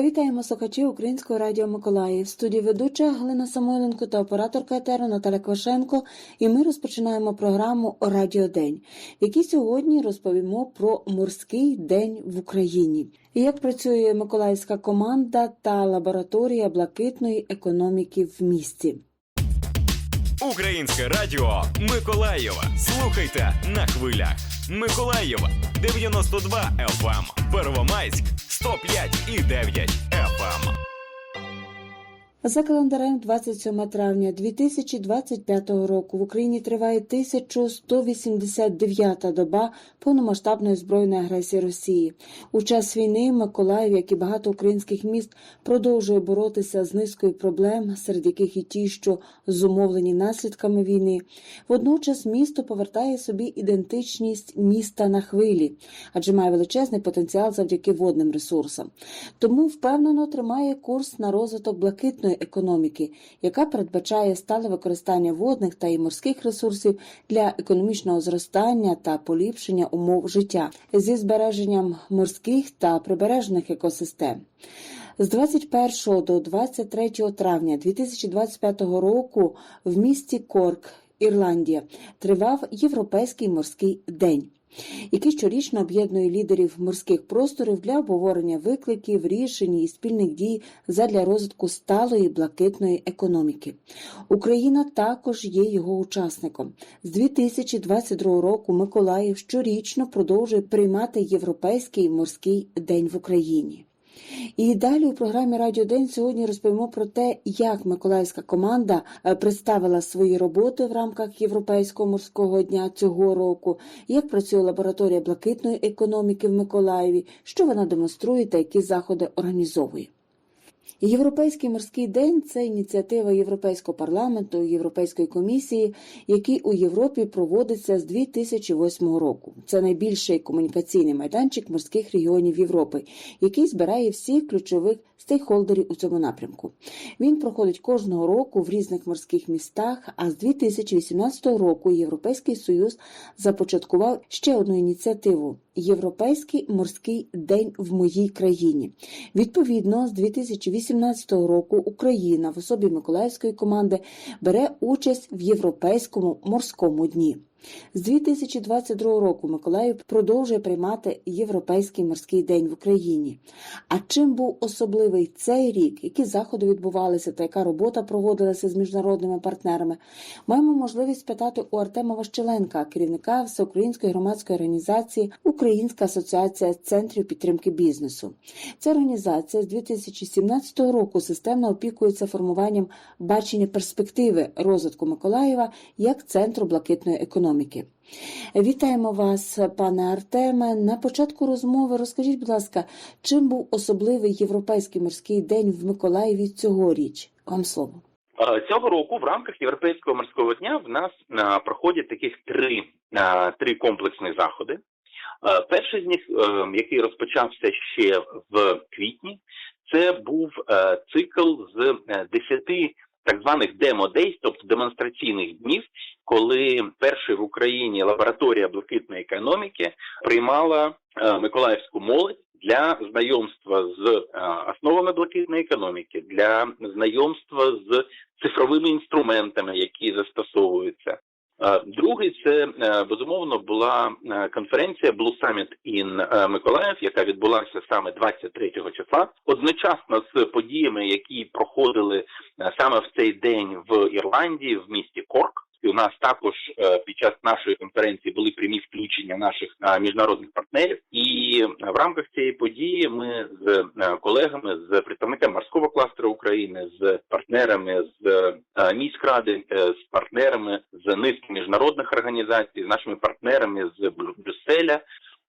Вітаємо слухачів Українського радіо Миколаїв. Студії ведуча Галина Самойленко та операторка етеру Наталя Квашенко. І ми розпочинаємо програму Радіо День, якій сьогодні розповімо про морський день в Україні. Як працює миколаївська команда та лабораторія блакитної економіки в місті. Українське радіо Миколаєва. Слухайте на хвилях. Миколаєва 92 FM, Первомайськ 105 і 9 FM. За календарем 27 травня 2025 року в Україні триває 1189-та доба повномасштабної збройної агресії Росії. У час війни Миколаїв, як і багато українських міст, продовжує боротися з низкою проблем, серед яких і ті, що зумовлені наслідками війни. Водночас місто повертає собі ідентичність міста на хвилі, адже має величезний потенціал завдяки водним ресурсам. Тому впевнено тримає курс на розвиток блакитної економіки, яка передбачає стале використання водних та і морських ресурсів для економічного зростання та поліпшення умов життя зі збереженням морських та прибережних екосистем. З 21 до 23 травня 2025 року в місті Корк, Ірландія, тривав Європейський морський день який щорічно об'єднує лідерів морських просторів для обговорення викликів, рішень і спільних дій задля розвитку сталої блакитної економіки. Україна також є його учасником. З 2022 року Миколаїв щорічно продовжує приймати Європейський морський день в Україні. І далі у програмі Радіо День сьогодні розповімо про те, як миколаївська команда е, представила свої роботи в рамках Європейського морського дня цього року, як працює лабораторія блакитної економіки в Миколаєві, що вона демонструє та які заходи організовує. Європейський морський день це ініціатива Європейського парламенту, Європейської комісії, який у Європі проводиться з 2008 року. Це найбільший комунікаційний майданчик морських регіонів Європи, який збирає всіх ключових стейкхолдерів у цьому напрямку. Він проходить кожного року в різних морських містах. А з 2018 року Європейський Союз започаткував ще одну ініціативу. Європейський морський день в моїй країні. Відповідно, з 2018 року Україна в особі Миколаївської команди бере участь в Європейському морському дні. З 2022 року Миколаїв продовжує приймати Європейський морський день в Україні. А чим був особливий цей рік, які заходи відбувалися та яка робота проводилася з міжнародними партнерами, маємо можливість спитати у Артема Ващеленка, керівника всеукраїнської громадської організації Українська асоціація центрів підтримки бізнесу. Ця організація з 2017 року системно опікується формуванням бачення перспективи розвитку Миколаєва як центру блакитної економіки. Вітаємо вас, пане Артеме. На початку розмови розкажіть, будь ласка, чим був особливий європейський морський день в Миколаєві цьогоріч? Вам слово. Е, Цього року в рамках Європейського морського дня в нас е, проходять таких три, е, три комплексні заходи. Перший з них, який розпочався ще в квітні, це був цикл з е, 10 так званих демо-дейс, тобто демонстраційних днів, коли перший в Україні лабораторія блакитної економіки приймала е, миколаївську молодь для знайомства з е, основами блакитної економіки, для знайомства з цифровими інструментами, які застосовуються. Другий це е, безумовно була е, конференція Blue Summit in е, Миколаїв, яка відбулася саме 23 числа, одночасно з подіями, які проходили саме в цей день в Ірландії, в місті Корк. І у нас також е, під час нашої конференції були прямі включення наших е, міжнародних партнерів. І е, в рамках цієї події ми з колегами, з представниками морського кластеру України, з партнерами з міськради, з партнерами з низки міжнародних організацій, з нашими партнерами з Брю- Брюсселя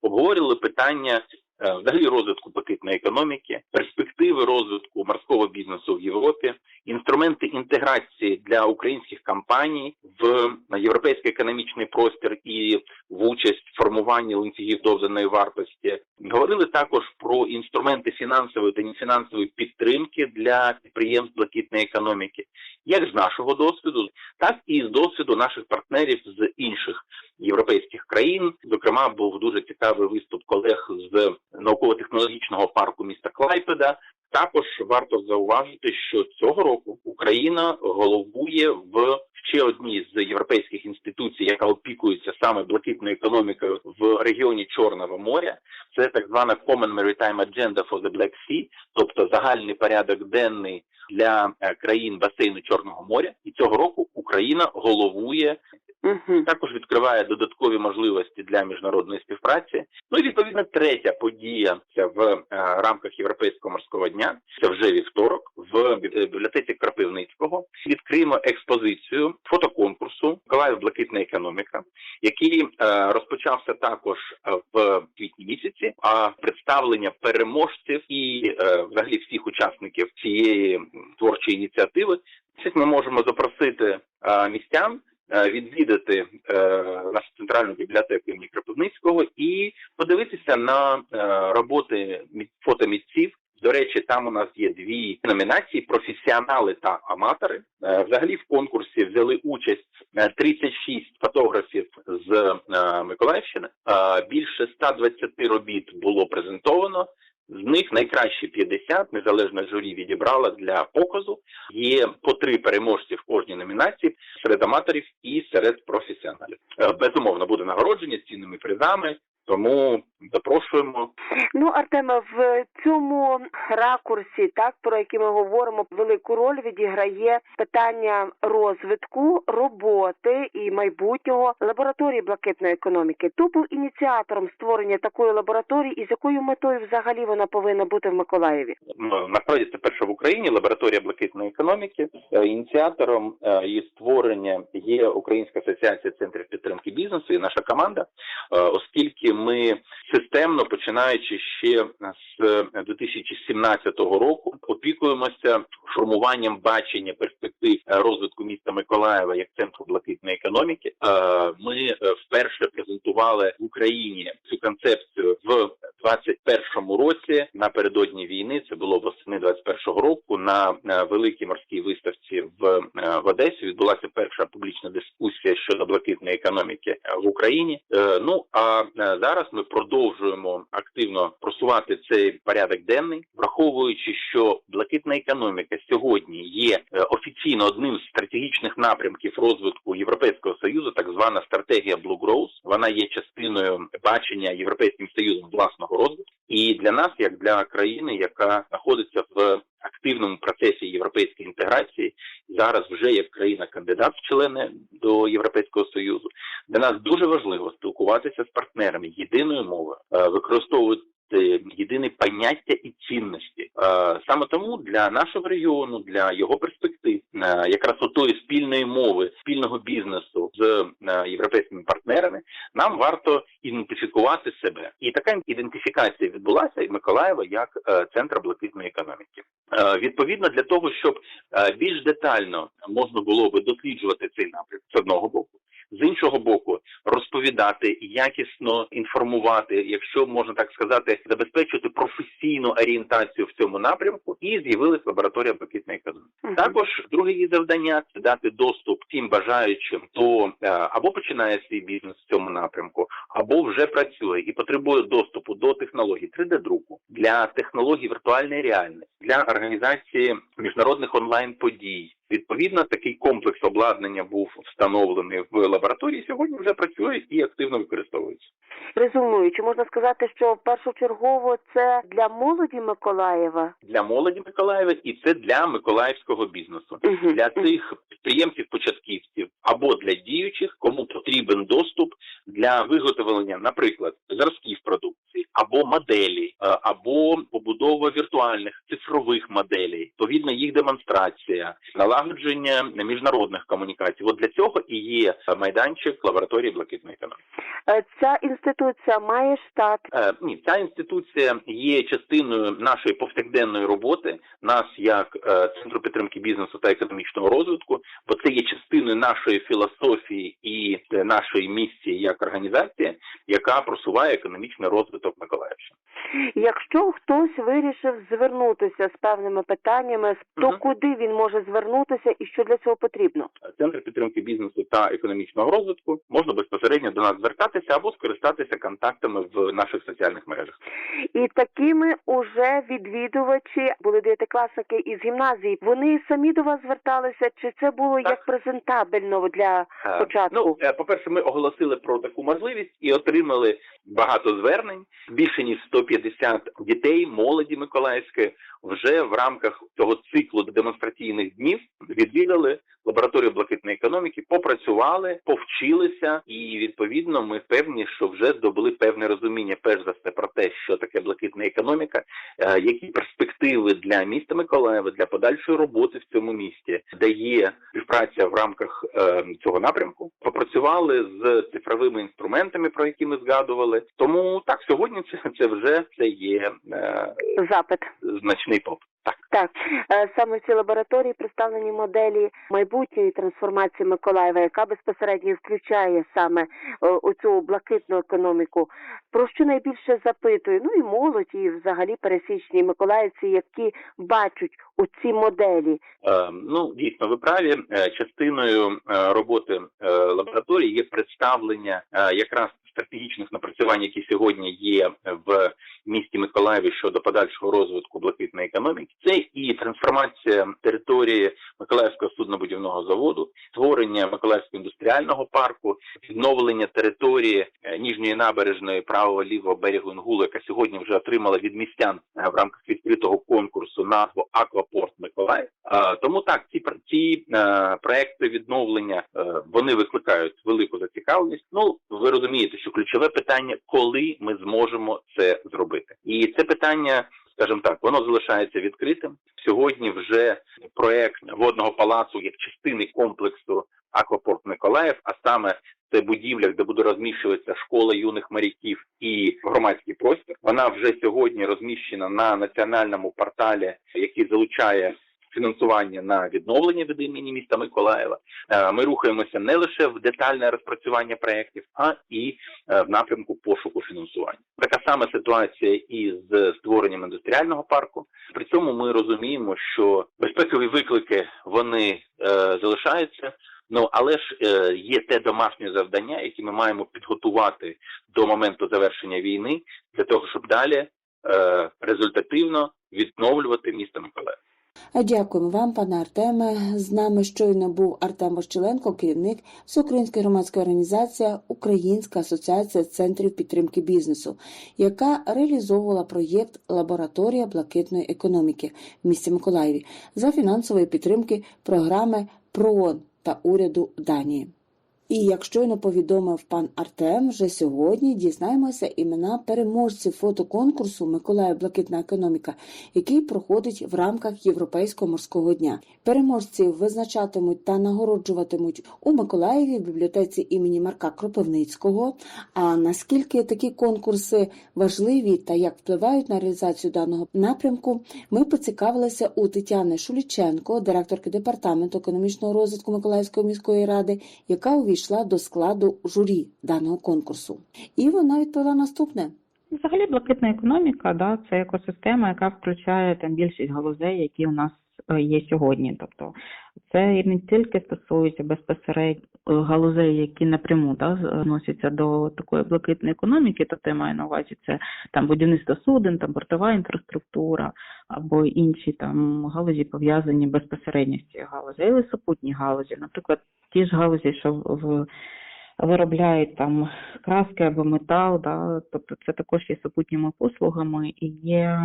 обговорювали питання взагалі розвитку блакитної економіки, перспективи розвитку морського бізнесу в Європі, інструменти інтеграції для українських компаній в європейський економічний простір і в участь в формуванні ланцюгів доданої вартості. Говорили також про інструменти фінансової та нефінансової підтримки для підприємств блакитної економіки, як з нашого досвіду, так і з досвіду наших партнерів з інших європейських країн. Зокрема, був дуже цікавий виступ колег з науково-технологічного парку міста Клайпеда. Також варто зауважити, що цього року Україна головує в ще одній з європейських інституцій, яка опікується саме блакитною економікою в регіоні Чорного моря. Це так звана Common Maritime Agenda for the Black Sea, тобто загальний порядок денний для е, країн басейну Чорного моря. І цього року Україна головує Угу. також відкриває додаткові можливості для міжнародної співпраці. Ну і відповідно третя подія в е, рамках Європейського морського дня. Це вже вівторок в е, бібліотеці Крапивницького. Відкриємо експозицію фотоконкурсу Миколаїв Блакитна економіка, який е, розпочався також в квітні місяці. А представлення переможців і взагалі всіх учасників цієї творчої ініціативи. Ми можемо запросити містян відвідати е, нашу центральну бібліотеку імені Кропивницького і подивитися на е, роботи фотомітців. До речі, там у нас є дві номінації: професіонали та аматори. Е, Взагалі в конкурсі взяли участь е, 36 фотографів з е, Миколаївщини. Е, Більше 120 робіт було презентовано. З них найкращі 50 незалежна журі відібрала для показу. Є по три переможці в кожній номінації серед аматорів і серед професіоналів. Е, Безумовно буде нагородження з цінними призами. Тому запрошуємо. Ну, Артеме, в цьому ракурсі, так про який ми говоримо, велику роль відіграє питання розвитку, роботи і майбутнього лабораторії блакитної економіки. Хто був ініціатором створення такої лабораторії і з якою метою взагалі вона повинна бути в Миколаєві? Ну, Насправді це перша в Україні лабораторія блакитної економіки. Е, Ініціатором е, її створення є Українська асоціація центрів підтримки бізнесу і наша команда, Е, оскільки ми системно починаючи ще з 2017 року опікуємося формуванням бачення перспектив е, розвитку міста Миколаєва як центру блакитної економіки. Е, Ми е, вперше презентували в Україні цю концепцію в 21-му році напередодні війни. Це було восени 21-го року. На е, великій морській виставці в, е, в Одесі відбулася перша публічна дискусія щодо блакитної економіки в Україні. Е, Ну а зараз ми продовжуємо активно просувати цей порядок денний, враховуючи, що блакитна економіка сьогодні є е, офіційно одним з стратегічних напрямків розвитку Європейського союзу, так звана стратегія Blue Growth. Вона є частиною бачення Європейським союзом власного розвитку. І для нас, як для країни, яка знаходиться в активному процесі європейської інтеграції, зараз вже як країна-кандидат в члени до Європейського союзу, для нас дуже важливо спілкуватися з партнерами єдиною мовою, е, використовувати єдине поняття і цінності. Е, Саме тому для нашого регіону, для його перспектив, е, якраз отої спільної мови, спільного бізнесу з е, європейськими партнерами, нам варто ідентифікувати себе. І така ідентифікація відбулася і Миколаєва як е, центр блакитної економіки. Е, Відповідно, для того, щоб е, більш детально можна було би досліджувати цей напрям з одного боку. З іншого боку, розповідати, якісно інформувати, якщо можна так сказати, забезпечити професійну орієнтацію в цьому напрямку, і з'явилась лабораторія блакитної економіки. Мгм. Також друге її завдання це дати доступ тим бажаючим, хто е, або починає свій бізнес в цьому напрямку, або вже працює і потребує доступу до технологій 3D-друку для технологій віртуальної реальності, для організації міжнародних онлайн подій. Відповідно, такий комплекс обладнання був встановлений в лабораторії. Сьогодні вже працює і активно використовується. Резюмуючи, можна сказати, що першочергово це для молоді Миколаєва. для молоді Миколаєва, і це для миколаївського бізнесу. Мгм. для тих підприємців-початківців або для діючих, кому потрібен доступ для виготовлення, наприклад, зразків продукції або моделі, е, або побудова віртуальних цифрових моделей, відповідно їх демонстрація, налагодження міжнародних комунікацій. От для цього і є майданчик лабораторії блакитної економіки. Ця інституція має штат. Е, Ні, ця інституція є частиною нашої повсякденної роботи, нас як е, центру підтримки бізнесу та економічного розвитку, бо це є частиною нашої філософії і е, нашої місії як організація, яка просуває економічний розвиток Миколаївщини. Якщо хтось вирішив звернутися з певними питаннями, то Мгм. куди він може звернутися і що для цього потрібно? Центр підтримки бізнесу та економічного розвитку можна безпосередньо до нас звертатися або скористатися контактами в наших соціальних мережах. І такими уже відвідувачі були дев'ятикласники із гімназії. Вони самі до вас зверталися, чи це було Так. як презентабельно для Е, Початку. Ну, е, по-перше, ми оголосили про таку можливість і отримали багато звернень. Більше ніж 150 дітей, молоді Миколаївської вже в рамках цього циклу демонстраційних днів відвідали лабораторію блакитної економіки, попрацювали, повчилися, і відповідно ми певні, що вже здобули певне розуміння, перш за все, про те, що таке блакитна економіка, е, які перспективи для міста Миколаєва, для подальшої роботи в цьому місті дає співпраця в рамках е, цього напрямку. Попрацювали з цифровими інструментами, про які ми згадували. Тому так сьогодні це, це вже це є е, запит? значний попит. Так. Е, саме в цій лабораторії представлені моделі майбутньої трансформації Миколаєва, яка безпосередньо включає саме е, оцю блакитну економіку. Про що найбільше запитую? Ну і молодь, і взагалі пересічні миколаївці, які бачать у ці моделі. Е, Ну, дійсно, ви праві. Е, Частиною роботи лабораторії є представлення якраз стратегічних напрацювань, які сьогодні є в місті Миколаєві щодо подальшого розвитку блакитної економіки. Це і трансформація території Миколаївського суднобудівного заводу, створення Миколаївського індустріального парку, відновлення території е, ніжньої набережної правого лівого берегу Інгулу, яка сьогодні вже отримала від містян е, в рамках відкритого конкурсу назву Аквапорт Миколаїв. Е, Тому так ці ці проекти відновлення вони викликають велику зацікавленість. Ну ви розумієте, що ключове питання, коли ми зможемо це зробити, і це питання. Скажімо так, воно залишається відкритим. Сьогодні вже проект водного палацу як частини комплексу Аквапорт Миколаїв, а саме це будівля, де буде розміщуватися школа юних моряків і громадський простір. Вона вже сьогодні розміщена на національному порталі, який залучає фінансування на відновлення від імені міста Миколаєва. Е, Ми рухаємося не лише в детальне розпрацювання проєктів, а і е, в напрямку пошуку фінансування. Така сама ситуація і з створенням індустріального парку. При цьому ми розуміємо, що безпекові виклики вони е, залишаються. Ну але ж е, є те домашнє завдання, яке ми маємо підготувати до моменту завершення війни, для того, щоб далі е, результативно відновлювати місто Миколаїв. Дякуємо вам, пане Артеме. З нами щойно був Артем Вощеленко, керівник Всеукраїнської громадської організації Українська асоціація центрів підтримки бізнесу, яка реалізовувала проєкт Лабораторія блакитної економіки в місті Миколаєві за фінансової підтримки програми ПРООН та уряду Данії. І як щойно повідомив пан Артем, вже сьогодні дізнаємося імена переможців фотоконкурсу Миколаїв Блакитна економіка, який проходить в рамках Європейського морського дня. Переможців визначатимуть та нагороджуватимуть у Миколаєві в бібліотеці імені Марка Кропивницького. А наскільки такі конкурси важливі та як впливають на реалізацію даного напрямку, ми поцікавилися у Тетяни Шуліченко, директорки департаменту економічного розвитку Миколаївської міської ради, яка увійшла до складу журі даного конкурсу. І вона відповіла наступне. Взагалі, блакитна економіка, да, це екосистема, яка включає там більшість галузей, які у нас е, є сьогодні. Тобто це не тільки стосується безпосередньо е, галузей, які напряму да, відносяться до такої блакитної економіки, тобто я маю на увазі це там будівництво суден, там портова інфраструктура або інші там галузі пов'язані безпосередньо з цією галузі, і супутні галузі, наприклад, ті ж галузі, що в- виробляють там краски або метал, да, тобто це також є супутніми послугами і є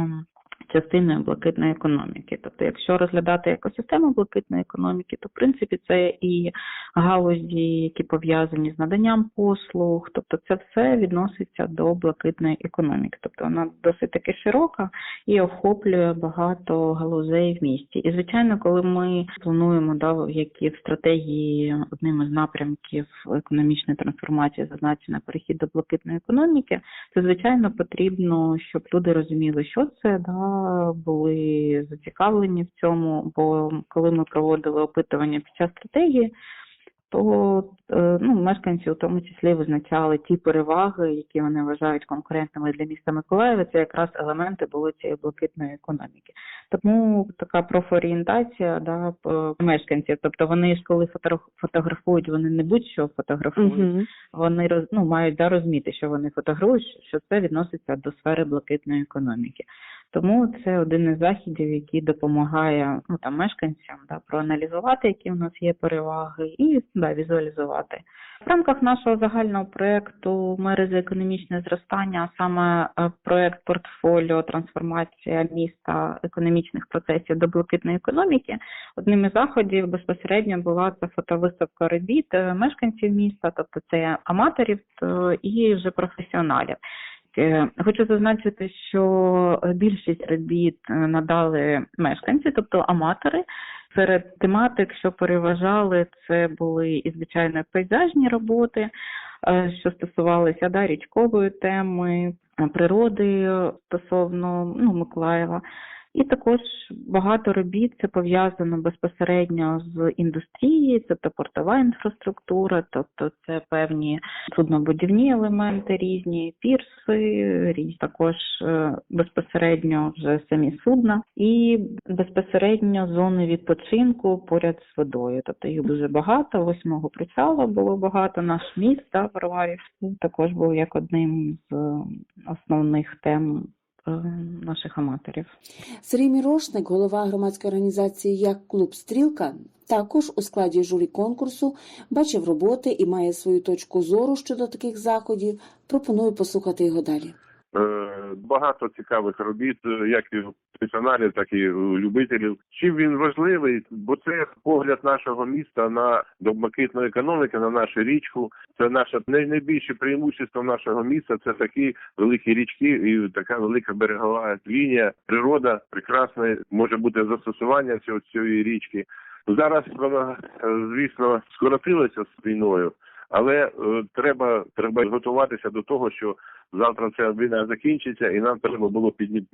частиною блакитної економіки. Тобто, якщо розглядати екосистему блакитної економіки, то в принципі це і галузі, які пов'язані з наданням послуг, тобто це все відноситься до блакитної економіки. Тобто вона досить таки широка і охоплює багато галузей в місті. І звичайно, коли ми плануємо да, які в стратегії одним із напрямків економічної трансформації зазначено перехід до блакитної економіки, то звичайно потрібно, щоб люди розуміли, що це да були зацікавлені в цьому. Бо коли ми проводили опитування під час стратегії, то ну, мешканці у тому числі визначали ті переваги, які вони вважають конкурентними для міста Миколаєва. Це якраз елементи були цієї блакитної економіки. Тому така профорієнтація да, мешканців. Тобто вони ж коли фотограф- фотографують, вони не будь-що фотографують. Вони роз, ну, мають да, розуміти, що вони фотографують, що це відноситься до сфери блакитної економіки. Тому це один із заходів, який допомагає ну, там, мешканцям да, проаналізувати, які у нас є переваги, і да, візуалізувати. В рамках нашого загального проєкту Мери економічне зростання, а саме е, проєкт портфоліо трансформація міста економічних процесів до блакитної економіки, одним із заходів безпосередньо була це фотовиставка робіт е, мешканців міста, тобто це аматорів е, і вже професіоналів. Хочу зазначити, що більшість робіт надали мешканці, тобто аматори. Серед тематик, що переважали, це були і звичайно пейзажні роботи, е, що стосувалися да, річкової теми, е, природи е, стосовно ну, Миколаєва. І також багато робіт це пов'язано безпосередньо з індустрією, тобто портова інфраструктура, тобто це певні суднобудівні елементи різні, пірси, різні також е, безпосередньо вже самі судна, і безпосередньо зони відпочинку поряд з водою. Тобто їх дуже багато. Восьмого причалу було багато. Наш міст да, Варварів також був як одним з основних тем наших аматорів. Сергій Мірошник, голова громадської організації як клуб Стрілка, також у складі журі конкурсу бачив роботи і має свою точку зору щодо таких заходів. Пропоную послухати його далі. Е, Багато цікавих робіт, е, як і професіоналів, так і любителів. Чим він важливий? Бо це погляд нашого міста на до блакитної економіки, на нашу річку. Це наше найбільше преимущество нашого міста. Це такі великі річки і така велика берегова лінія. Природа прекрасна, може бути застосування цього цієї річки. Зараз вона, е, звісно, скоротилася з війною. Але е, треба треба готуватися до того, що завтра ця війна закінчиться, і нам треба було підні,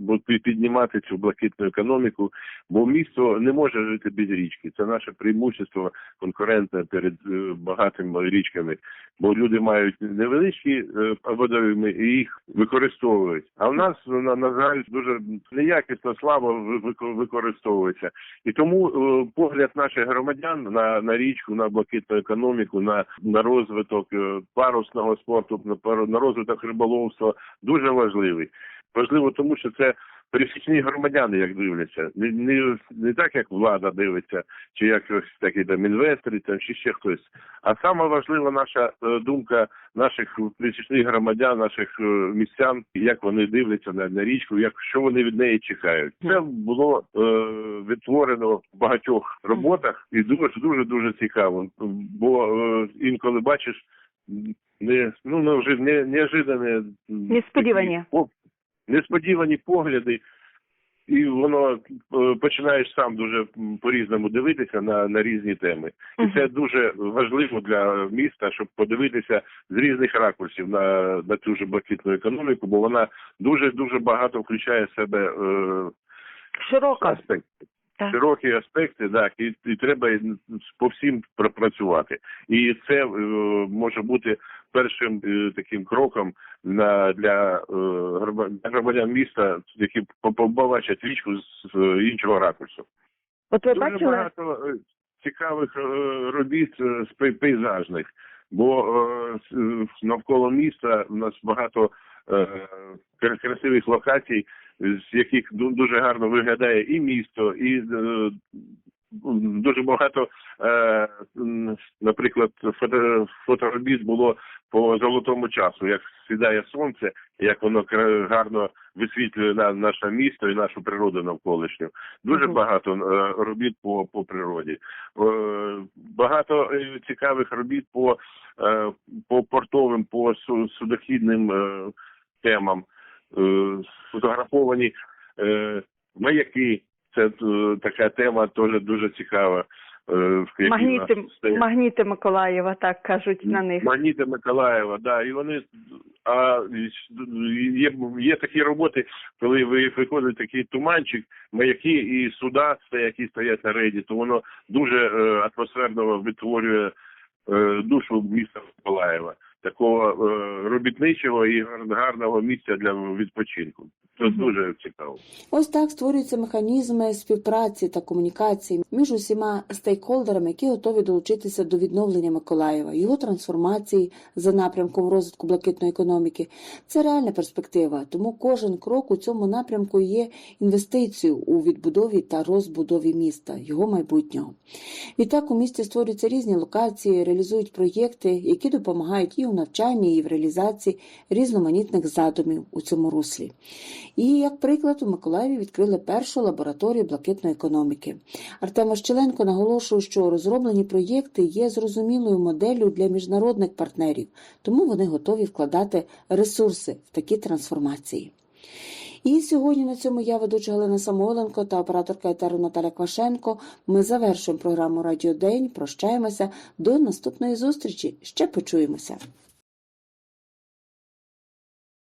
піднімати цю блакитну економіку, бо місто не може жити без річки. Це наше преимущество конкурентне перед е, багатими річками. Бо люди мають невеличкі е, водойми і їх використовують. А в нас на, на жаль дуже неякісно слабо ви- використовується. І тому е, погляд наших громадян на, на річку, на блакитну економіку, на, на розвиток парусного спорту, на, на розвиток риболовства дуже важливий. Важливо, тому що це пересічні громадяни, як дивляться, не, не, не так, як влада дивиться, чи якось такі там інвестори, там чи ще хтось. А саме важлива наша е, думка наших пересічних громадян, наших е, містян, як вони дивляться на, на річку, як що вони від неї чекають. Це було е, відтворено в багатьох роботах і дуже дуже дуже цікаво. Бо е, інколи бачиш не ну не вже не неожидані Несподівані. такі, несподівані погляди. І воно е, починаєш сам дуже по-різному дивитися на, на різні теми. І це дуже важливо для міста, щоб подивитися з різних ракурсів на, на цю ж блакитну економіку, бо вона дуже дуже багато включає в себе е, Широко. аспекти. Так. Широкі аспекти, так, і, і треба по всім пропрацювати. І це е, може бути першим е, таким кроком на для, е, громадян міста, які по- побачать річку з, з іншого ракурсу. От ви Дуже бачили? багато е, цікавих е, робіт е, з пей- пейзажних, бо е, е, навколо міста у нас багато е, красивих локацій, з яких ду- дуже гарно виглядає і місто, і е, дуже багато, е, наприклад, фоторобіт було по золотому часу, як сідає сонце, як воно гарно висвітлює на наше місто і нашу природу навколишню. Дуже багато е, робіт по, по природі. Багато цікавих робіт по, по портовим, по су- судохідним темам. Е, сфотографовані е, маяки. Це е, така тема теж дуже цікава. е, Магніти, магніти Миколаєва, так кажуть на них. Магніти Миколаєва, да, і вони а є, є такі роботи, коли ви виходить такий туманчик, маяки і суда, які стоять на рейді, то воно дуже е, атмосферно відтворює е, душу міста Миколаєва, такого е, робітничого і гарного місця для відпочинку. Це дуже цікаво. Ось так створюються механізми співпраці та комунікації між усіма стейкхолдерами, які готові долучитися до відновлення Миколаєва, його трансформації за напрямком розвитку блакитної економіки. Це реальна перспектива, тому кожен крок у цьому напрямку є інвестицією у відбудові та розбудові міста, його майбутнього. Відтак у місті створюються різні локації, реалізують проєкти, які допомагають і у навчанні, і в реалізації різноманітних задумів у цьому руслі. І як приклад у Миколаєві відкрили першу лабораторію блакитної економіки. Артем Ващеленко наголошує, що розроблені проєкти є зрозумілою моделлю для міжнародних партнерів, тому вони готові вкладати ресурси в такі трансформації. І сьогодні на цьому я ведуча Галина Самойленко та операторка етеру Наталя Квашенко. Ми завершуємо програму Радіо День. Прощаємося до наступної зустрічі. Ще почуємося.